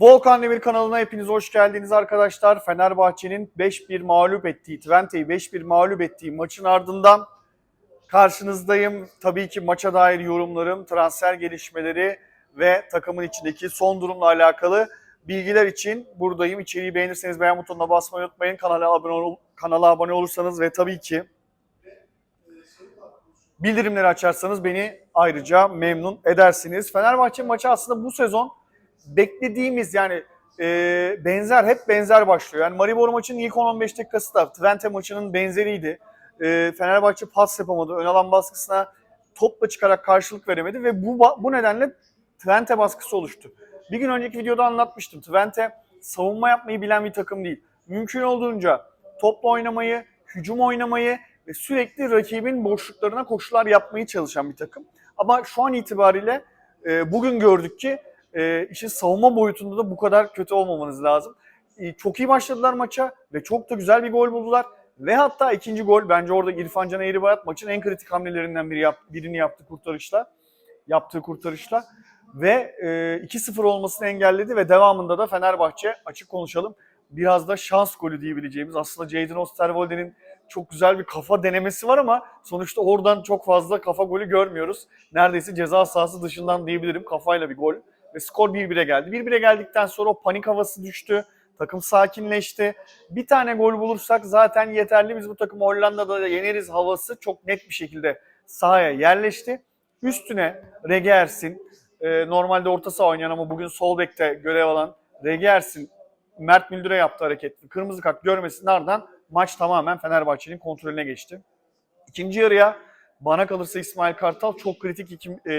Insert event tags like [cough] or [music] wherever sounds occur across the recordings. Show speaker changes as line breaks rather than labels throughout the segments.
Volkan Demir kanalına hepiniz hoş geldiniz arkadaşlar. Fenerbahçe'nin 5-1 mağlup ettiği, Twente'yi 5-1 mağlup ettiği maçın ardından karşınızdayım. Tabii ki maça dair yorumlarım, transfer gelişmeleri ve takımın içindeki son durumla alakalı bilgiler için buradayım. İçeriği beğenirseniz beğen butonuna basmayı unutmayın. Kanala abone, ol- kanala abone olursanız ve tabii ki bildirimleri açarsanız beni ayrıca memnun edersiniz. Fenerbahçe maçı aslında bu sezon beklediğimiz yani e, benzer hep benzer başlıyor. Yani Maribor maçının ilk 10-15 dakikası da Twente maçının benzeriydi. E, Fenerbahçe pas yapamadı. Ön alan baskısına topla çıkarak karşılık veremedi ve bu bu nedenle Twente baskısı oluştu. Bir gün önceki videoda anlatmıştım. Twente savunma yapmayı bilen bir takım değil. Mümkün olduğunca topla oynamayı, hücum oynamayı ve sürekli rakibin boşluklarına koşular yapmayı çalışan bir takım. Ama şu an itibariyle e, bugün gördük ki e, işin savunma boyutunda da bu kadar kötü olmamanız lazım. E, çok iyi başladılar maça ve çok da güzel bir gol buldular. Ve hatta ikinci gol bence orada İrfan Can Eğribayat maçın en kritik hamlelerinden biri yap, birini yaptı kurtarışla. Yaptığı kurtarışla. Ve e, 2-0 olmasını engelledi ve devamında da Fenerbahçe açık konuşalım biraz da şans golü diyebileceğimiz aslında Jadon Osterwolde'nin çok güzel bir kafa denemesi var ama sonuçta oradan çok fazla kafa golü görmüyoruz. Neredeyse ceza sahası dışından diyebilirim kafayla bir gol ve skor 1-1'e geldi. 1-1'e geldikten sonra o panik havası düştü. Takım sakinleşti. Bir tane gol bulursak zaten yeterli. Biz bu takımı Hollanda'da da yeneriz havası çok net bir şekilde sahaya yerleşti. Üstüne Regers'in e, normalde orta saha oynayan ama bugün sol bekte görev alan Regers'in Mert Müldür'e yaptığı hareketli kırmızı kart görmesinin ardından maç tamamen Fenerbahçe'nin kontrolüne geçti. İkinci yarıya bana kalırsa İsmail Kartal çok kritik iki e,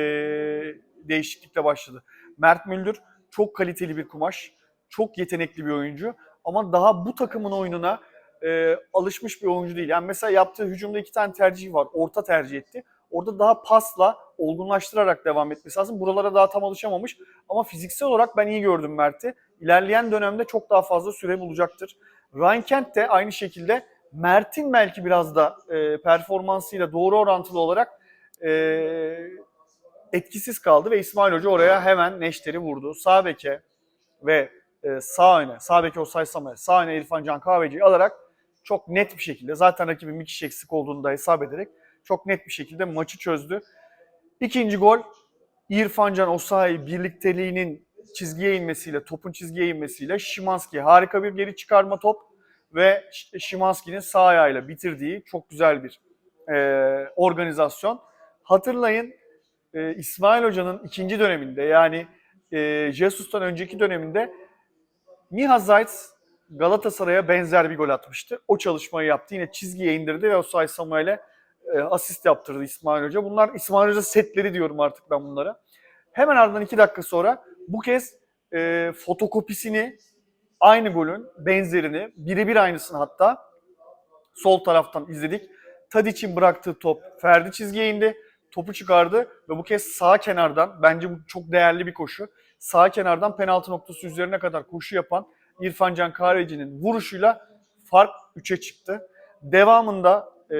değişiklikle başladı. Mert Müldür çok kaliteli bir kumaş, çok yetenekli bir oyuncu ama daha bu takımın oyununa e, alışmış bir oyuncu değil. Yani mesela yaptığı hücumda iki tane tercih var. Orta tercih etti. Orada daha pasla olgunlaştırarak devam etmesi lazım. Buralara daha tam alışamamış. Ama fiziksel olarak ben iyi gördüm Mert'i. İlerleyen dönemde çok daha fazla süre bulacaktır. Ryan Kent de aynı şekilde Mert'in belki biraz da e, performansıyla doğru orantılı olarak e, etkisiz kaldı ve İsmail Hoca oraya hemen neşteri vurdu. Sağ beke ve e, sağ öne, sağ beke Osay Samuel, sağ öne İrfan Can Kahveci'yi alarak çok net bir şekilde zaten rakibin bir kişi eksik olduğunu da hesap ederek çok net bir şekilde maçı çözdü. İkinci gol İrfan Can Osayi birlikteliğinin çizgiye inmesiyle, topun çizgiye inmesiyle Şimanski harika bir geri çıkarma top ve Şimanski'nin sağ ayağıyla bitirdiği çok güzel bir e, organizasyon. Hatırlayın e, İsmail Hoca'nın ikinci döneminde yani e, Jesus'tan önceki döneminde Miha Zayt Galatasaray'a benzer bir gol atmıştı. O çalışmayı yaptı. Yine çizgiye indirdi ve Osay Samuel'e e, asist yaptırdı İsmail Hoca. Bunlar İsmail Hoca setleri diyorum artık ben bunlara. Hemen ardından iki dakika sonra bu kez e, fotokopisini aynı golün benzerini birebir aynısını hatta sol taraftan izledik. Tadic'in bıraktığı top Ferdi çizgiye indi. Topu çıkardı ve bu kez sağ kenardan bence bu çok değerli bir koşu. Sağ kenardan penaltı noktası üzerine kadar koşu yapan İrfan Can Kahveci'nin vuruşuyla fark 3'e çıktı. Devamında e,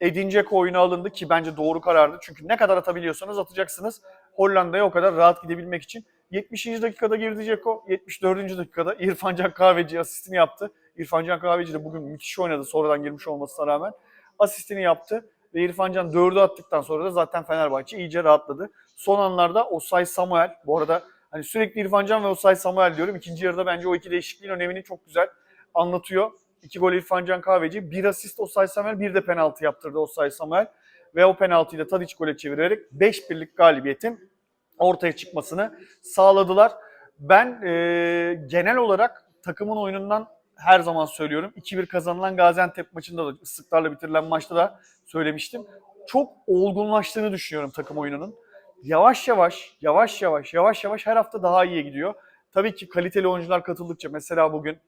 Edin Dzeko alındı ki bence doğru karardı. Çünkü ne kadar atabiliyorsanız atacaksınız. Hollanda'ya o kadar rahat gidebilmek için. 70. dakikada girdi Dzeko. 74. dakikada İrfan Can Kahveci asistini yaptı. İrfan Can Kahveci de bugün müthiş oynadı sonradan girmiş olmasına rağmen. Asistini yaptı ve İrfan Can 4'ü attıktan sonra da zaten Fenerbahçe iyice rahatladı. Son anlarda Osay Samuel, bu arada hani sürekli İrfan Can ve Osay Samuel diyorum. İkinci yarıda bence o iki değişikliğin önemini çok güzel anlatıyor. İki gol İrfan Can Kahveci, bir asist Osay Samuel, bir de penaltı yaptırdı Osay Samuel. Ve o penaltıyı da Tadic gole çevirerek 5-1'lik galibiyetin ortaya çıkmasını sağladılar. Ben e, genel olarak takımın oyunundan her zaman söylüyorum. 2-1 kazanılan Gaziantep maçında da ıslıklarla bitirilen maçta da söylemiştim. Çok olgunlaştığını düşünüyorum takım oyununun. Yavaş yavaş, yavaş yavaş, yavaş yavaş her hafta daha iyiye gidiyor. Tabii ki kaliteli oyuncular katıldıkça mesela bugün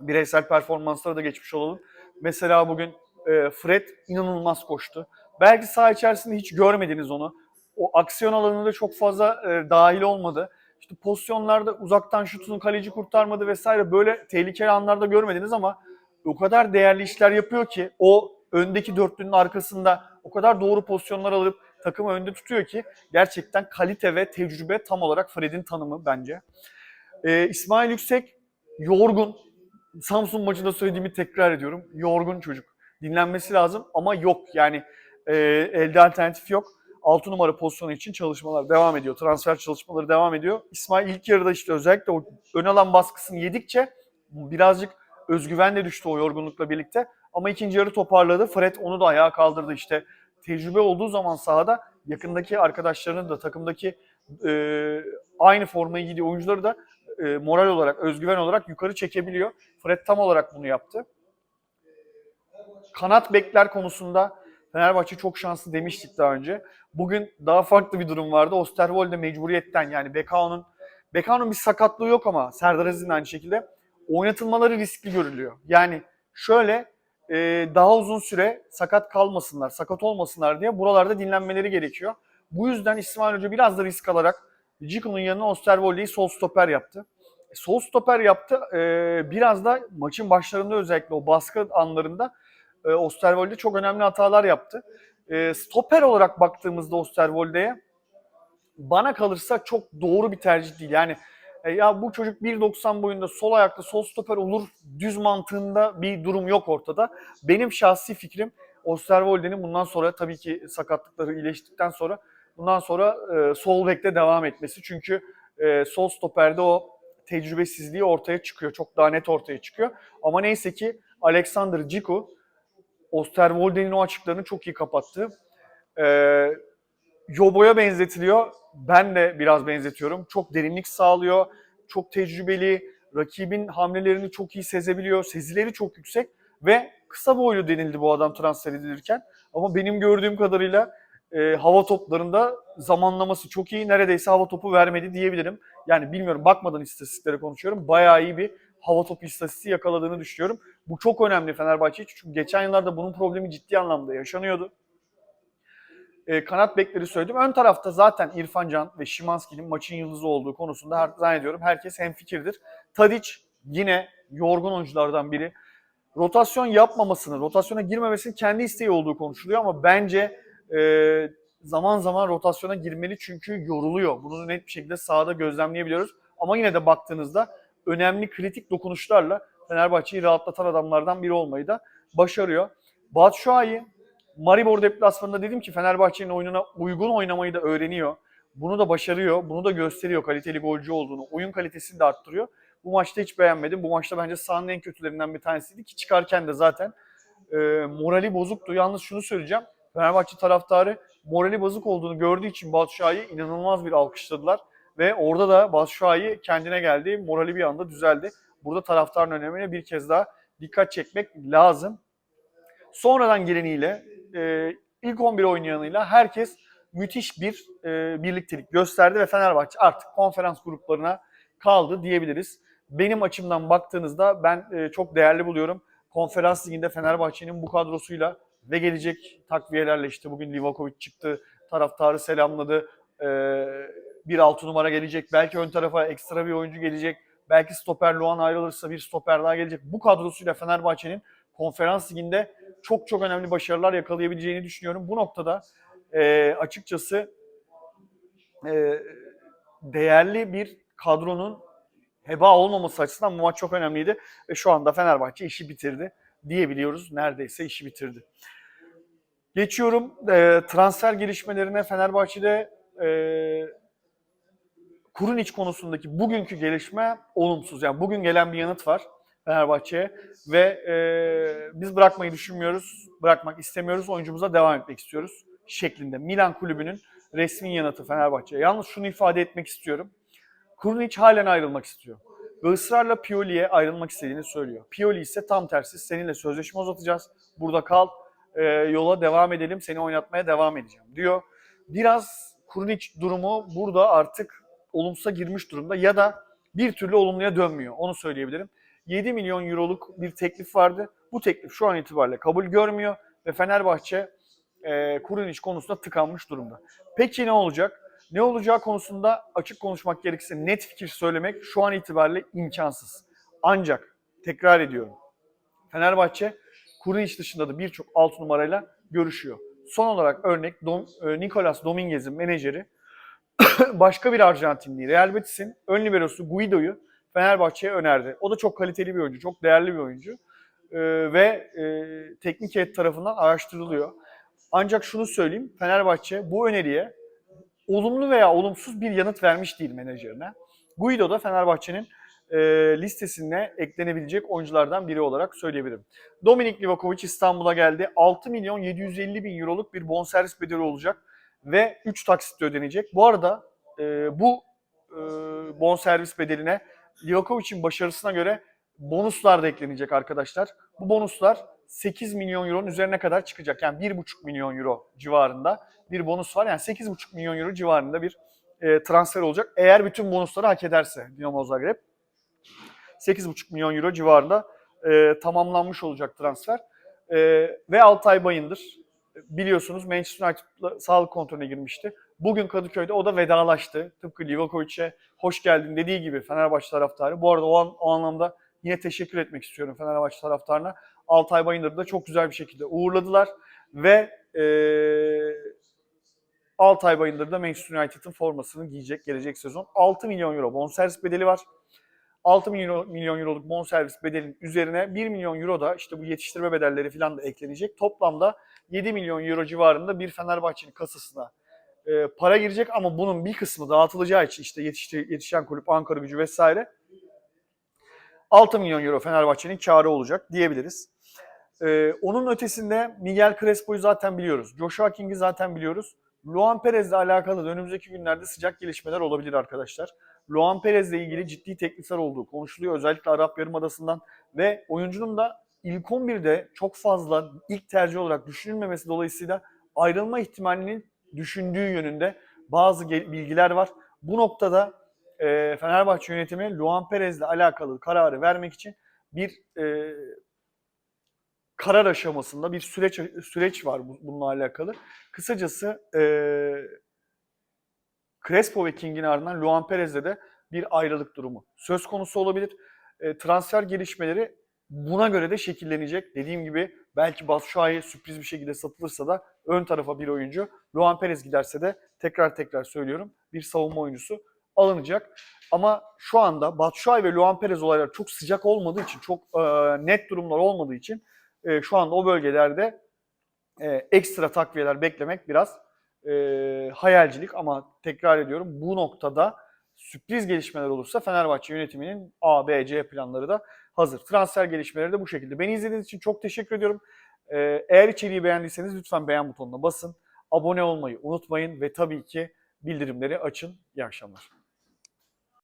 bireysel performanslara da geçmiş olalım. Mesela bugün e, Fred inanılmaz koştu. Belki saha içerisinde hiç görmediniz onu. O aksiyon alanında çok fazla e, dahil olmadı. İşte pozisyonlarda uzaktan şutunu kaleci kurtarmadı vesaire böyle tehlikeli anlarda görmediniz ama o kadar değerli işler yapıyor ki o öndeki dörtlünün arkasında o kadar doğru pozisyonlar alıp takımı önde tutuyor ki gerçekten kalite ve tecrübe tam olarak Fred'in tanımı bence. Ee, İsmail Yüksek yorgun. Samsun maçında söylediğimi tekrar ediyorum. Yorgun çocuk. Dinlenmesi lazım ama yok yani e, elde alternatif yok. 6 numara pozisyonu için çalışmalar devam ediyor. Transfer çalışmaları devam ediyor. İsmail ilk yarıda işte özellikle o ön alan baskısını yedikçe birazcık özgüven de düştü o yorgunlukla birlikte. Ama ikinci yarı toparladı. Fred onu da ayağa kaldırdı işte. Tecrübe olduğu zaman sahada yakındaki arkadaşlarının da takımdaki e, aynı formayı giydiği oyuncuları da e, moral olarak, özgüven olarak yukarı çekebiliyor. Fred tam olarak bunu yaptı. Kanat bekler konusunda Fenerbahçe çok şanslı demiştik daha önce. Bugün daha farklı bir durum vardı. Osterwolde mecburiyetten yani Bekao'nun Bekao'nun bir sakatlığı yok ama Serdar Aziz'in aynı şekilde oynatılmaları riskli görülüyor. Yani şöyle e, daha uzun süre sakat kalmasınlar, sakat olmasınlar diye buralarda dinlenmeleri gerekiyor. Bu yüzden İsmail Hoca biraz da risk alarak Ciku'nun yanına Osterwolde'yi sol stoper yaptı. E, sol stoper yaptı. E, biraz da maçın başlarında özellikle o baskı anlarında e, Osterwolde çok önemli hatalar yaptı. E, stoper olarak baktığımızda Osterwolde'ye bana kalırsa çok doğru bir tercih değil. Yani e, ya bu çocuk 1.90 boyunda sol ayaklı sol stoper olur düz mantığında bir durum yok ortada. Benim şahsi fikrim Osterwolde'nin bundan sonra tabii ki sakatlıkları iyileştikten sonra bundan sonra e, sol bekte devam etmesi. Çünkü e, sol stoperde o tecrübesizliği ortaya çıkıyor. Çok daha net ortaya çıkıyor. Ama neyse ki Alexander Ciku Osterwolde'nin o açıklarını çok iyi kapattı. Ee, Yobo'ya benzetiliyor. Ben de biraz benzetiyorum. Çok derinlik sağlıyor. Çok tecrübeli. Rakibin hamlelerini çok iyi sezebiliyor. Sezileri çok yüksek. Ve kısa boylu denildi bu adam transfer edilirken. Ama benim gördüğüm kadarıyla e, hava toplarında zamanlaması çok iyi. Neredeyse hava topu vermedi diyebilirim. Yani bilmiyorum bakmadan istatistiklere konuşuyorum. Bayağı iyi bir hava topu istatistiği yakaladığını düşünüyorum. Bu çok önemli Fenerbahçe için. Çünkü geçen yıllarda bunun problemi ciddi anlamda yaşanıyordu. E, kanat bekleri söyledim. Ön tarafta zaten İrfan Can ve Şimanski'nin maçın yıldızı olduğu konusunda her, zannediyorum herkes hemfikirdir. Tadic yine yorgun oyunculardan biri. Rotasyon yapmamasını, rotasyona girmemesinin kendi isteği olduğu konuşuluyor ama bence e, zaman zaman rotasyona girmeli çünkü yoruluyor. Bunu net bir şekilde sahada gözlemleyebiliyoruz. Ama yine de baktığınızda önemli kritik dokunuşlarla Fenerbahçe'yi rahatlatan adamlardan biri olmayı da başarıyor. Batshuayi Maribor deplasmanında dedim ki Fenerbahçe'nin oyununa uygun oynamayı da öğreniyor. Bunu da başarıyor. Bunu da gösteriyor kaliteli golcü olduğunu. Oyun kalitesini de arttırıyor. Bu maçta hiç beğenmedim. Bu maçta bence sahanın en kötülerinden bir tanesiydi ki çıkarken de zaten e, morali bozuktu. Yalnız şunu söyleyeceğim. Fenerbahçe taraftarı morali bozuk olduğunu gördüğü için Batshuayi inanılmaz bir alkışladılar. Ve orada da Batshuayi kendine geldi. Morali bir anda düzeldi. Burada taraftarın önemine bir kez daha dikkat çekmek lazım. Sonradan geleniyle, e, ilk 11 oynayanıyla herkes müthiş bir e, birliktelik gösterdi ve Fenerbahçe artık konferans gruplarına kaldı diyebiliriz. Benim açımdan baktığınızda ben e, çok değerli buluyorum. Konferans liginde Fenerbahçe'nin bu kadrosuyla ve gelecek takviyelerle işte bugün Livakovic çıktı, taraftarı selamladı. E, bir altı numara gelecek, belki ön tarafa ekstra bir oyuncu gelecek. Belki stoper Luan ayrılırsa bir stoper daha gelecek. Bu kadrosuyla Fenerbahçe'nin konferans liginde çok çok önemli başarılar yakalayabileceğini düşünüyorum. Bu noktada e, açıkçası e, değerli bir kadronun heba olmaması açısından bu maç çok önemliydi. Ve şu anda Fenerbahçe işi bitirdi diyebiliyoruz. Neredeyse işi bitirdi. Geçiyorum e, transfer gelişmelerine. Fenerbahçe'de e, Kurunic konusundaki bugünkü gelişme olumsuz. Yani bugün gelen bir yanıt var Fenerbahçe'ye ve e, biz bırakmayı düşünmüyoruz, bırakmak istemiyoruz, oyuncumuza devam etmek istiyoruz şeklinde. Milan kulübünün resmi yanıtı Fenerbahçe'ye. Yalnız şunu ifade etmek istiyorum. Kurunic halen ayrılmak istiyor. Ve ısrarla Pioli'ye ayrılmak istediğini söylüyor. Pioli ise tam tersi seninle sözleşme uzatacağız. Burada kal, e, yola devam edelim, seni oynatmaya devam edeceğim diyor. Biraz Kurunic durumu burada artık olumsuza girmiş durumda ya da bir türlü olumluya dönmüyor. Onu söyleyebilirim. 7 milyon euroluk bir teklif vardı. Bu teklif şu an itibariyle kabul görmüyor ve Fenerbahçe e, Kurunic konusunda tıkanmış durumda. Peki ne olacak? Ne olacağı konusunda açık konuşmak gerekirse net fikir söylemek şu an itibariyle imkansız. Ancak tekrar ediyorum. Fenerbahçe Kurunic dışında da birçok alt numarayla görüşüyor. Son olarak örnek Dom, e, Nicolas Dominguez'in menajeri [laughs] başka bir Arjantinli Real Betis'in ön liberosu Guido'yu Fenerbahçe'ye önerdi. O da çok kaliteli bir oyuncu, çok değerli bir oyuncu. Ee, ve e, teknik heyet tarafından araştırılıyor. Ancak şunu söyleyeyim, Fenerbahçe bu öneriye olumlu veya olumsuz bir yanıt vermiş değil menajerine. Guido da Fenerbahçe'nin e, listesine eklenebilecek oyunculardan biri olarak söyleyebilirim. Dominik Livakovic İstanbul'a geldi. 6 milyon 750 bin euroluk bir bonservis bedeli olacak ve 3 taksitle ödenecek. Bu arada e, bu e, bonservis bedeline Livakovic'in başarısına göre bonuslar da eklenecek arkadaşlar. Bu bonuslar 8 milyon euronun üzerine kadar çıkacak. Yani 1,5 milyon euro civarında bir bonus var. Yani 8,5 milyon euro civarında bir e, transfer olacak. Eğer bütün bonusları hak ederse Dinamo Zagreb. 8,5 milyon euro civarında e, tamamlanmış olacak transfer. E, ve Altay Bayındır biliyorsunuz Manchester United'la sağlık kontrolüne girmişti. Bugün Kadıköy'de o da vedalaştı. Tıpkı Livakovic'e hoş geldin dediği gibi Fenerbahçe taraftarı. Bu arada o, an, o anlamda yine teşekkür etmek istiyorum Fenerbahçe taraftarına. Altay Bayındır'ı da çok güzel bir şekilde uğurladılar. Ve e, Altay Bayındır da Manchester United'ın formasını giyecek gelecek sezon. 6 milyon euro bonservis bedeli var. 6 milyon, milyon euroluk bonservis bedelin üzerine 1 milyon euro da işte bu yetiştirme bedelleri falan da eklenecek. Toplamda 7 milyon euro civarında bir Fenerbahçe'nin kasasına e, para girecek ama bunun bir kısmı dağıtılacağı için işte yetişti, yetişen kulüp Ankara gücü vesaire 6 milyon euro Fenerbahçe'nin karı olacak diyebiliriz. E, onun ötesinde Miguel Crespo'yu zaten biliyoruz. Joshua King'i zaten biliyoruz. Luan Perez'le alakalı da önümüzdeki günlerde sıcak gelişmeler olabilir arkadaşlar. Luan Perez'le ilgili ciddi teklifler olduğu konuşuluyor. Özellikle Arap Yarımadası'ndan ve oyuncunun da ilk 11'de çok fazla ilk tercih olarak düşünülmemesi dolayısıyla ayrılma ihtimalinin düşündüğü yönünde bazı bilgiler var. Bu noktada e, Fenerbahçe yönetimi Luan Perez'le alakalı kararı vermek için bir e, karar aşamasında bir süreç süreç var bu- bununla alakalı. Kısacası e, Crespo ve King'in ardından Luan Perez'le de bir ayrılık durumu söz konusu olabilir. E, transfer gelişmeleri buna göre de şekillenecek. Dediğim gibi belki Batshuayi sürpriz bir şekilde satılırsa da ön tarafa bir oyuncu. Luan Perez giderse de tekrar tekrar söylüyorum bir savunma oyuncusu alınacak. Ama şu anda Batshuayi ve Luan Perez olaylar çok sıcak olmadığı için, çok e, net durumlar olmadığı için e, şu anda o bölgelerde e, ekstra takviyeler beklemek biraz e, hayalcilik ama tekrar ediyorum bu noktada sürpriz gelişmeler olursa Fenerbahçe yönetiminin A, B, C planları da hazır. Transfer gelişmeleri de bu şekilde. Beni izlediğiniz için çok teşekkür ediyorum. E, eğer içeriği beğendiyseniz lütfen beğen butonuna basın. Abone olmayı unutmayın ve tabii ki bildirimleri açın. İyi akşamlar.